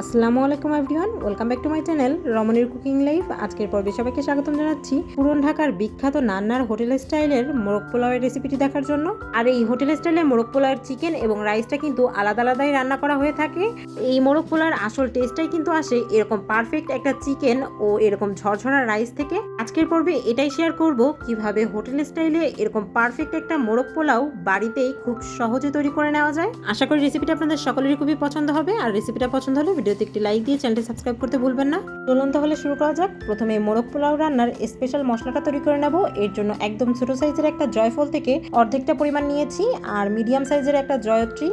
আসসালামু আলাইকুম everyone, welcome back to my channel রমণীর কুকিং লাইফ। আজকের পর্বে সবাইকে স্বাগতম জানাচ্ছি পুরন ঢাকার বিখ্যাত নান্নার হোটেল স্টাইলের মোরগ পোলাওয়ের রেসিপিটি দেখার জন্য। আর এই হোটেল স্টাইলে মোরগ পোলাওয়ের চিকেন এবং রাইসটা কিন্তু আলাদা আলাদাই রান্না করা হয়ে থাকে। এই মোরগ পোলাওয়ের আসল টেস্টটাই কিন্তু আসে এরকম পারফেক্ট একটা চিকেন ও এরকম ঝরঝরা রাইস থেকে। আজকের পর্বে এটাই শেয়ার করব কীভাবে হোটেল স্টাইলে এরকম পারফেক্ট একটা মোরগ পোলাও বাড়িতেই খুব সহজে তৈরি করে নেওয়া যায়। আশা করি রেসিপিটা আপনাদের সকলেরই খুবই পছন্দ হবে। আর রেসিপিটা পছন্দ হলে ভিডিওতে একটি লাইক দিয়ে চ্যানেলটি সাবস্ক্রাইব করতে ভুলবেন না। চলুন তাহলে শুরু করা যাক। প্রথমে মোরগ পোলাও রান্নার স্পেশাল মশলাটা তৈরি করে নেব। এর জন্য একদম ছোট সাইজের একটা জয়ফল থেকে অর্ধেকটা পরিমাণ নিয়েছি আর মিডিয়াম সাইজের একটা জয়ত্রী।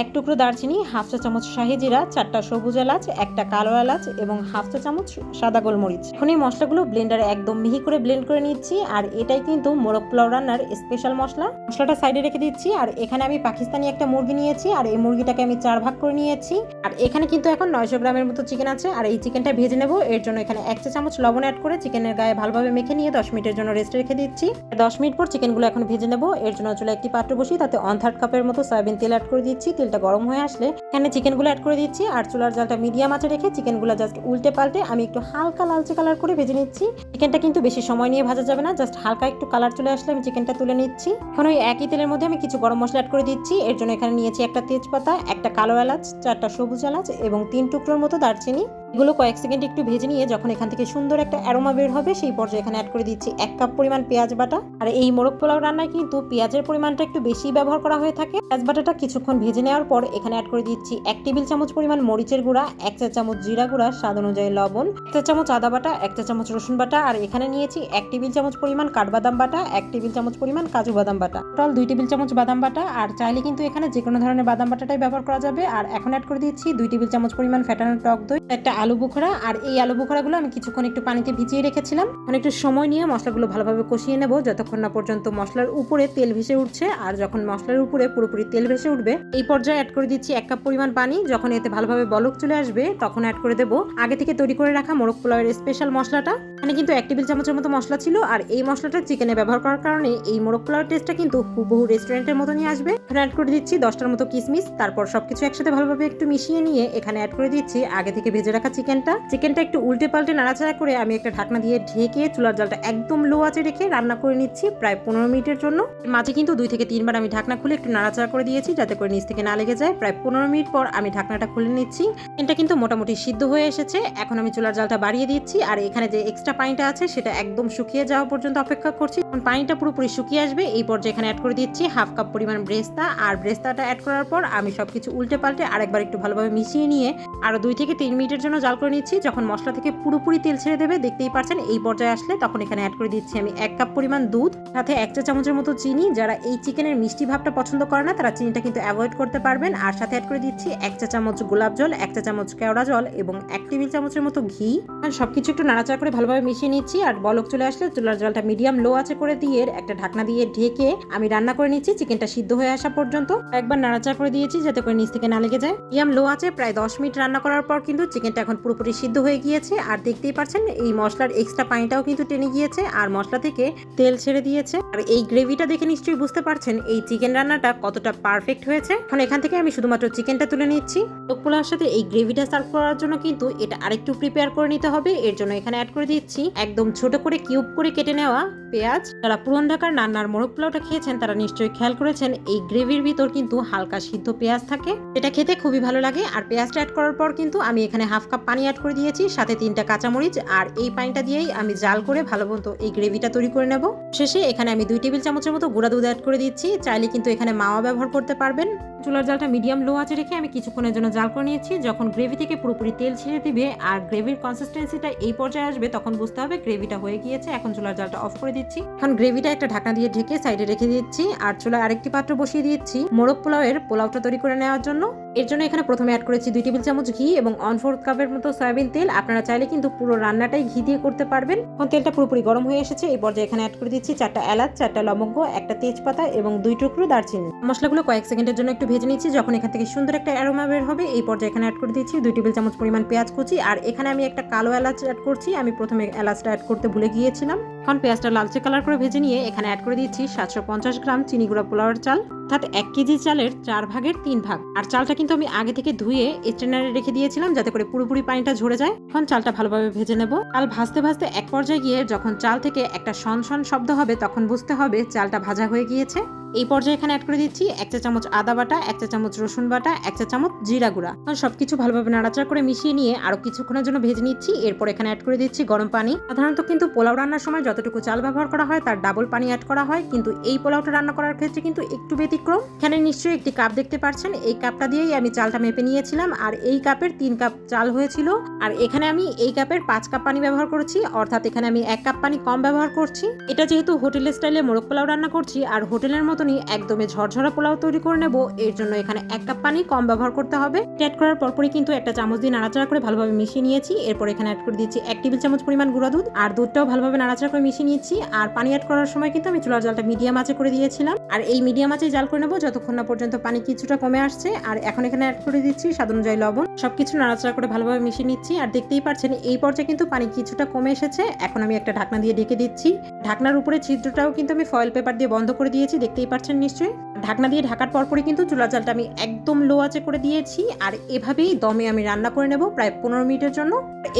এক টুকরো দারচিনি হাফ চা চামচ শাহি জিরা, চারটা সবুজ এলাচ, একটা কালো এলাচ এবং হাফ চা চামচ সাদা গোলমরিচ। এখন এই মশলাগুলো ব্লেন্ডারে একদম মিহি করে ব্লেন্ড করে নিচ্ছি আর এটাই কিন্তু মোরগ পোলাও রান্নার স্পেশাল মশলা। মশলাটা সাইডে রেখে দিচ্ছি আর এখানে আমি পাকিস্তানি একটা মুরগি নিয়েছি আর এই মুরগিটাকে আমি চার ভাগ করে নিয়েছি। আর এখানে কিন্তু এখন নয়শো গ্রামের মতো চিকেন আছে। আর এই চিকেনটা ভেজে নেব। এর জন্য এখানে এক চা চামচ লবণ অ্যাড করে চিকেনের গায়ে ভালোভাবে মেখে নিয়ে দশ মিনিটের জন্য রেস্ট রেখে দিচ্ছি। দশ মিনিট পর চিকেনগুলো এখন ভেজে নেব। এর জন্য চলে একটি পাত্র বসি তাতে অন থার্ড কাপের মতো সয়াবিন তেল অ্যাড করে দিচ্ছি। তেলটা গরম হয়ে আসলে এখানে চিকেনগুলো অ্যাড করে দিচ্ছি। আর চুলার জালটা মিডিয়াম আঁচে রেখে চিকেনগুলো জাস্ট উল্টে পাল্টে আমি একটু হালকা লালচে কালার করে ভেজে নিচ্ছি। চিকেনটা কিন্তু বেশি সময় নিয়ে ভাজা যাবে না। জাস্ট হালকা একটু কালার চলে আসলে আমি চিকেনটা তুলে নিচ্ছি। এখন ওই একই তেলের মধ্যে আমি কিছু গরম মশলা অ্যাড করে দিচ্ছি। এর জন্য এখানে নিয়েছি একটা তেজপাতা, একটা কালো এলাচ, চারটা সবুজ এলাচ এবং তিন টুকরোর মতো দারচিনি এগুলো কয়েক সেকেন্ড একটু ভেজে নিয়ে যখন এখান থেকে সুন্দর একটা অ্যারোমা বের হবে, সেই পর্যায়ে এখানে অ্যাড করে দিচ্ছি এক কাপ পরিমাণ পেঁয়াজ বাটা। আর এই মোরগ পোলাও রান্নায় কিন্তু পেঁয়াজের পরিমাণটা একটু বেশি ব্যবহার করা হয়ে থাকে। পেঁয়াজ বাটাটা কিছুক্ষণ ভেজে নেওয়ার পর এখানে অ্যাড করে দিচ্ছি এক টেবিল চামচ পরিমাণ মরিচের গুঁড়া, এক চা চামচ জিরা গুঁড়া, স্বাদ অনুযায়ী লবণ, এক চা চামচ আদা বাটা, এক চা চামচ রসুন বাটা। আর এখানে নিয়েছি এক টেবিল চামচ পরিমাণ কাঠবাদাম বাটা, এক টেবিল চামচ পরিমাণ কাজু বাদাম বাটা। টোটাল দুই টেবিল চামচ বাদাম বাটা। আর চাইলে কিন্তু এখানে যে কোনো ধরনের বাদাম বাটাটাই ব্যবহার করা যাবে। আর এখন অ্যাড করে দিচ্ছি দুই টেবিল চামচ পরিমাণ ফ্যাটানো টক দই, একটা আলু বুখরা, আর এই আলু বোখরাগুলো আমি কিছুক্ষণ একটু পানিতে ভিজিয়ে রেখেছিলাম। একটু সময় নিয়ে মশলাগুলো ভালোভাবে কষিয়ে নেব, যতক্ষণ না পর্যন্ত মশলার উপরে তেল ভেসে উঠছে, আর যখন মশলার উপরে পুরোপুরি তেল ভেসে উঠবে, এই পর্যায়ে অ্যাড করে দিচ্ছি এক কাপ পরিমাণ পানি। যখন এতে ভালোভাবে বলক চলে আসবে, তখন অ্যাড করে দেবো আগে থেকে তৈরি করে রাখা মোরগ পোলাওয়ের স্পেশাল মশলাটা। এখানে কিন্তু এক টেবিল চামচের মতো মশলা ছিল, আর এই মশলাটা চিকেনে ব্যবহার করার কারণে এই মোরগ পোলাওয়ের টেস্টটা কিন্তু হুবহু রেস্টুরেন্টের মতো নিয়ে আসবে। এখানে অ্যাড করে দিচ্ছি দশটার মতো কিসমিস তারপর সবকিছু একসাথে ভালোভাবে একটু মিশিয়ে নিয়ে এখানে অ্যাড করে দিচ্ছি আগে থেকে ভেজে রাখা চিকেনটা। চিকেনটা একটু উল্টে পাল্টে নাড়াচাড়া করে আমি একটা ঢাকনা দিয়ে ঢেকে চুলার জালটা একদম লো আছে রেখে রান্না করে নিচ্ছি প্রায় পনেরো মিনিটের জন্য। মাঝে কিন্তু দুই থেকে তিনবার আমি ঢাকনা খুলে একটু নাড়াচাড়া করে দিয়েছি যাতে করে নিচ থেকে না লেগে যায়। প্রায় পনেরো মিনিট পর আমি ঢাকনাটা খুলে নিচ্ছি। চিকেনটা কিন্তু মোটামুটি সিদ্ধ হয়ে এসেছে। এখন আমি চুলার জালটা বাড়িয়ে দিচ্ছি আর এখানে যে এক্সট্রা পানিটা আছে সেটা একদম শুকিয়ে যাওয়া পর্যন্ত অপেক্ষা করছি। এখন পানিটা পুরোপুরি শুকিয়ে আসবে। এই পর্যায়ে এখানে অ্যাড করে দিচ্ছি হাফ কাপ পরিমাণ ব্রেস্তা। আর ব্রেস্তাটা অ্যাড করার পর আমি সবকিছু উল্টে পাল্টে আরেকবার একটু ভালোভাবে মিশিয়ে নিয়ে আরও দুই থেকে তিন মিনিটের জন্য জাল করে নিচ্ছি। যখন মশলা থেকে পুরোপুরি তেল ছেড়ে দেবে, দেখতেই পারছেন এই পর্যায়ে আসলে তখন এখানে অ্যাড করে দিচ্ছি আমি এক কাপ পরিমাণ দুধ, সাথে এক চা চামচের মতো চিনি। যারা এই চিকেনের মিষ্টি ভাবটা পছন্দ করে না, তারা চিনিটা কিন্তু অ্যাভয়েড করতে পারবেন। আর সাথে অ্যাড করে দিচ্ছি এক চা চামচ গোলাপ জল, এক চা চামচ কেওড়া জল এবং এক টেবিল চামচের মতো ঘি। আর সবকিছু একটু নাড়াচাড়া করে ভালোভাবে মিশিয়ে নিচ্ছি। আর বলক চলে আসলে চুলার জলটা মিডিয়াম লো আছে করে দিয়ে একটা ঢাকনা দিয়ে ঢেকে আমি রান্না করে নিচ্ছি। চিকেনটা সিদ্ধ হয়ে আসা পর্যন্ত একবার নাড়াচাড়া করে দিয়েছি যাতে করে নিচ থেকে না লেগে যায়। মিডিয়াম লো আছে প্রায় দশ মিনিট রান্না করার পর কিন্তু চিকেনটা এখন পুরোপুরি সিদ্ধ হয়ে গিয়েছে। আর দেখতেই পাচ্ছেন, এই মশলার এক্সট্রা পানিটাও কিন্তু টেনে গিয়েছে আর মশলা থেকে তেল ছেড়ে দিয়েছে। আর এই গ্রেভিটা দেখে নিশ্চয়ই বুঝতে পারছেন, এই চিকেন রান্নাটা কতটা পারফেক্ট হয়েছে। এখন এখান থেকে আমি শুধুমাত্র চিকেনটা তুলে নিচ্ছি। পোলার সাথে এই গ্রেভিটা সার্ভ করার জন্য কিন্তু এটা আরেকটু প্রিপেয়ার করে নিতে হবে। এর জন্য এখানে অ্যাড করে দিচ্ছি একদম ছোট করে কিউব করে কেটে নেওয়া পেঁয়াজ। যারা পুরন ঢাকার নান্নার মোরগ পোলাওটা খেয়েছেন, তারা নিশ্চয়ই খেয়াল করেছেন, এই গ্রেভির ভিতর কিন্তু হালকা সিদ্ধ পেঁয়াজ থাকে। এটা খেতে খুবই ভালো লাগে। আর পেঁয়াজটা অ্যাড করার পর কিন্তু আমি এখানে হাফ কাপ পানি অ্যাড করে দিয়েছি, সাথে তিনটা কাঁচামরিচ, আর এই পানিটা দিয়েই আমি জাল করে ভালো মতো এই গ্রেভিটা তৈরি করে নেব। শেষে এখানে আমি দুই টেবিল চামচের মতো গুঁড়া দুধ অ্যাড করে দিচ্ছি, চাইলে কিন্তু এখানে মাওয়া ব্যবহার করতে পারবেন। চুলার জালটা মিডিয়াম লো আছে রেখে আমি কিছুক্ষণের জন্য জাল করে নিয়েছি। যখন গ্রেভি থেকে পুরোপুরি তেল ছেড়ে দিবে আর গ্রেভির কনসিস্টেন্সিটা এই পর্যায়ে আসবে, তখন বুঝতে হবে গ্রেভিটা হয়ে গিয়েছে। এখন চুলার জালটা অফ করে দিচ্ছি। এখন গ্রেভিটা একটা ঢাকনা দিয়ে ঢেকে সাইডে রেখে দিচ্ছি আর চুলায় আরেকটি পাত্র বসিয়ে দিচ্ছি মোরগ পোলাওয়ের পোলাওটা তৈরি করে নেওয়ার জন্য। এর জন্য এখানে প্রথমে অ্যাড করেছি দুই টেবিল চামচ ঘি এবং অন ফোর্থ কাপের মতো সয়াবিন তেল। আপনারা চাইলে কিন্তু পুরো রান্নাটাই ঘি দিয়ে করতে পারবেন। এখন তেলটা পুরোপুরি গরম হয়ে এসেছে। এই পর্যায়ে এখানে অ্যাড করে দিচ্ছি চারটা এলাচ, চারটা লবঙ্গ, একটা তেজপাতা এবং দুই টুকরো দারচিনি। মশলাগুলো কয়েক সেকেন্ডের জন্য একটু ভেজে নিচ্ছি, যখন এখান থেকে সুন্দর একটা অ্যারোমা বের হবে, এই পর্যায়ে এখানে অ্যাড করে দিচ্ছি দুই টেবিল চামচ পরিমাণ পেঁয়াজ কুচি। আর এখানে আমি একটা কালো এলাচ অ্যাড করছি, আমি প্রথমে এলাচটা অ্যাড করতে ভুলে গিয়েছিলাম। এখন পেঁয়াজটা লালচে কালার করে ভেজে নিয়ে এখানে অ্যাড করে দিচ্ছি সাতশো পঞ্চাশ গ্রাম চিনি গুঁড়া পোলাওয়ার চাল। অর্থাৎ এক কেজি চালের চার ভাগের তিন ভাগ। আর চালটা কিন্তু আমি আগে থেকে ধুয়ে স্ট্রেনারে রেখে দিয়েছিলাম, যাতে করে পুরোপুরি পানিটা ঝরে যায়। এখন চালটা ভালোভাবে ভেজে নেব। চাল ভাজতে ভাজতে এক পর্যায়ে গিয়ে যখন চাল থেকে একটা সন শব্দ হবে, তখন বুঝতে হবে চালটা ভাজা হয়ে গিয়েছে। এই পর্যায়ে এখানে অ্যাড করে দিচ্ছি এক চা চামচ আদা বাটা, এক চা চামচ রসুন বাটা, এক চা চামচ জিরা গুঁড়া। সবকিছু ভালোভাবে নাড়াচাড়া করে মিশিয়ে নিয়ে আরও কিছুক্ষণের জন্য ভেজে নিচ্ছি। এরপর এখানে অ্যাড করে দিচ্ছি গরম পানি। সাধারণত কিন্তু পোলাও রান্নার সময় যতটুকু চাল ব্যবহার করা হয় তার ডাবল পানি অ্যাড করা হয়। কিন্তু এই পোলাওটা রান্না করার ক্ষেত্রে কিন্তু একটু ব্যতিক্রম। এখানে নিশ্চয়ই একটি কাপ দেখতে পাচ্ছেন এই কাপটা দিয়েই আমি চালটা মেপে নিয়েছিলাম। আর এই কাপের তিন কাপ চাল হয়েছিল। আর এখানে আমি এই কাপের পাঁচ কাপ পানি ব্যবহার করছি। অর্থাৎ এখানে আমি এক কাপ পানি কম ব্যবহার করছি। এটা যেহেতু হোটেলের স্টাইলে মোরগ পোলাও রান্না করছি। আর হোটেলের মতনই একদমই ঝরঝরা পোলাও তৈরি করে নেব। এর জন্য এখানে এক কাপ পানি কম ব্যবহার করতে হবে। অ্যাড করার পরপরই কিন্তু একটা চামচ দিয়ে নাড়াচাড়া করে ভালোভাবে মিশিয়ে নিয়েছি। এরপর এখানে অ্যাড করে দিচ্ছি এক টেবিল চামচ পরিমাণ গুঁড়া দুধ আর দুধটাও ভালোভাবে নাড়াচাড়া করে মিশিয়ে নিয়েছি। আর পানি অ্যাড করার সময় কিন্তু আমি চুলার জালটা মিডিয়াম আঁচে করে দিয়েছিলাম। আর এই মিডিয়াম আঁচে জাল করে নেব যতক্ষণ না পর্যন্ত পানি কিছুটা কমে আসছে। আর এখন এখানে অ্যাড করে দিচ্ছি স্বাদ অনুযায়ী লবণ। সবকিছু নাড়াচাড়া করে ভালোভাবে মিশিয়ে নিচ্ছি। আর দেখতেই পাচ্ছেন এই পর্যায়ে কিন্তু পানি কিছুটা কমে এসেছে। এখন আমি একটা ঢাকনা দিয়ে ঢেকে দিচ্ছি। ঢাকনার উপরে ছিদ্রটাও কিন্তু আমি ফয়েল পেপার দিয়ে বন্ধ করে দিয়েছি দেখতেই পাচ্ছেন নিশ্চয়ই? ঢাকনা দিয়ে ঢাকার পরপরই কিন্তু চুলা জালটা আমি একদম লো আঁচে করে দিয়েছি। আর এভাবেই দমে আমি রান্না করে নেব প্রায় পনেরো মিনিটের জন্য।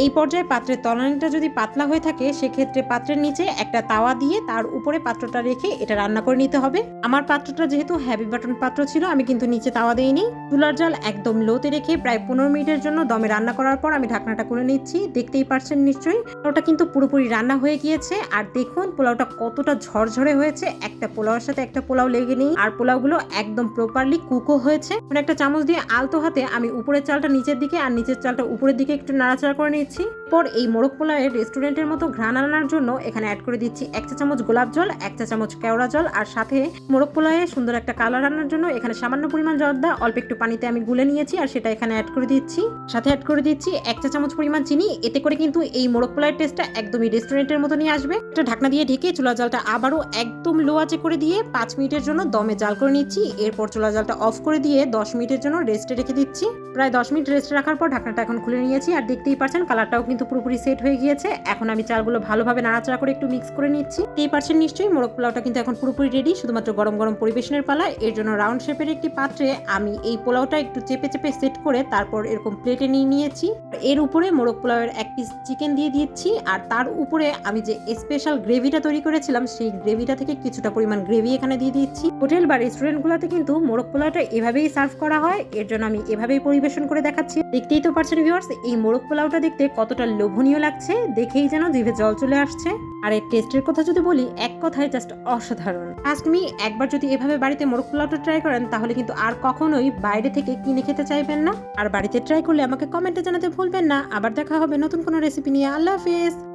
এই পর্যায়ে পাত্রের তলানিটা যদি পাতলা হয়ে থাকে, সেক্ষেত্রে পাত্রের নিচে একটা তাওয়া দিয়ে তার উপরে পাত্রটা রেখে এটা রান্না করে নিতে হবে। আমার পাত্রটা যেহেতু হ্যাভি বাটন পাত্র ছিল, আমি কিন্তু নিচে তাওয়া দিইনি। চুলার জাল একদম লোতে রেখে প্রায় পনেরো মিনিটের জন্য দমে রান্না করার পর আমি ঢাকনাটা করে নিচ্ছি। দেখতেই পারছেন নিশ্চয়ই, পোলাওটা কিন্তু পুরোপুরি রান্না হয়ে গিয়েছে। আর দেখুন, পোলাওটা কতটা ঝরঝরে হয়েছে। একটা পোলাওয়ের সাথে একটা পোলাও লেগে নেই। আর পোলাওগুলো একদম প্রপারলি কুকও হয়েছে। মানে একটা চামচ দিয়ে আলতো হাতে আমি উপরের চালটা নিচের দিকে আর নিচের চালটা উপরের দিকে একটু নাড়াচাড়া করে নিচ্ছি। পর এই মোরগ পোলাওয়ের রেস্টুরেন্টের মতো ঘ্রাণ আনার জন্য এখানে অ্যাড করে দিচ্ছি এক চা চামচ গোলাপ জল, এক চা চামচ কেওড়া জল আর সাথে মোরগ পোলাওয়ে সুন্দর একটা কালার আনার জন্য এখানে সামান্য পরিমাণ জল দা অল্প একটু পানিতে আমি গুলে নিয়েছি আর সেটা এখানে অ্যাড করে দিচ্ছি। সাথে অ্যাড করে দিচ্ছি এক চা চামচ পরিমাণ চিনি, এতে করে কিন্তু এই মোরগ পোলাওয়ের টেস্টটা একদমই রেস্টুরেন্টের মতো নিয়ে আসবে। একটা ঢাকনা দিয়ে ঢেকে চুলা জলটা আবারও একদম লো আঁচে করে দিয়ে পাঁচ মিনিটের জন্য দমে জাল করে নিচ্ছি। এরপর চুলা জালটা অফ করে দিয়ে দশ মিনিটের জন্য রেস্টে রেখে দিচ্ছি। প্রায় দশ মিনিট রেস্টে রাখার পর ঢাকনাটা এখন খুলে নিয়েছি আর দেখতেই পাচ্ছেন কালারটাও কিন্তু পুরোপুরি সেট হয়ে গিয়েছে। এখন আমি চালগুলো ভালোভাবে নাড়াচাড়া করে একটু মিক্স করে নিচ্ছি। এই পাচ্ছেন নিশ্চয়ই মোরগ পোলাওটা কিন্তু এখন পুরোপুরি রেডি শুধুমাত্র গরম গরম পরিবেশনের পালা এর জন্য রাউন্ড শেপের একটি পাত্রে আমি এই পোলাওটা একটু চেপে চেপে সেট করে তারপর এরকম প্লেটে নিয়ে নিয়েছি। এর উপরে মোরগ পোলাওয়ের এক পিস চিকেন দিয়ে দিচ্ছি। আর তার উপরে আমি যে স্পেশাল গ্রেভিটা তৈরি করেছিলাম, সেই গ্রেভিটা থেকে কিছুটা পরিমাণ গ্রেভি এখানে দিয়ে দিচ্ছি। হোটেল বা রেস্টুরেন্টগুলোতে কিন্তু মোরগ পোলাওটা এভাবেই সার্ভ করা হয়। এর জন্য আমি এভাবেই পরিবেশন করে দেখাচ্ছি। দেখতেই তো পারছেন ভিউয়ার্স এই মোরগ পোলাওটা দেখতে কতটা লোভনীয় লাগছে, দেখেই যেন জিভে জল চলে আসছে। আর এর টেস্টের কথা যদি বলি, এক কথায় জাস্ট অসাধারণ। আজকে তুমি একবার যদি এভাবে বাড়িতে মোরগ পোলাওটা ট্রাই করেন, তাহলে কিন্তু আর কখনোই বাইরে থেকে কিনে খেতে চাইবেন না। আর বাড়িতে ট্রাই করলে আমাকে কমেন্টে জানাতে ভুলবেন না। আবার দেখা হবে নতুন কোনো রেসিপি নিয়ে। আল্লাহ হাফেজ!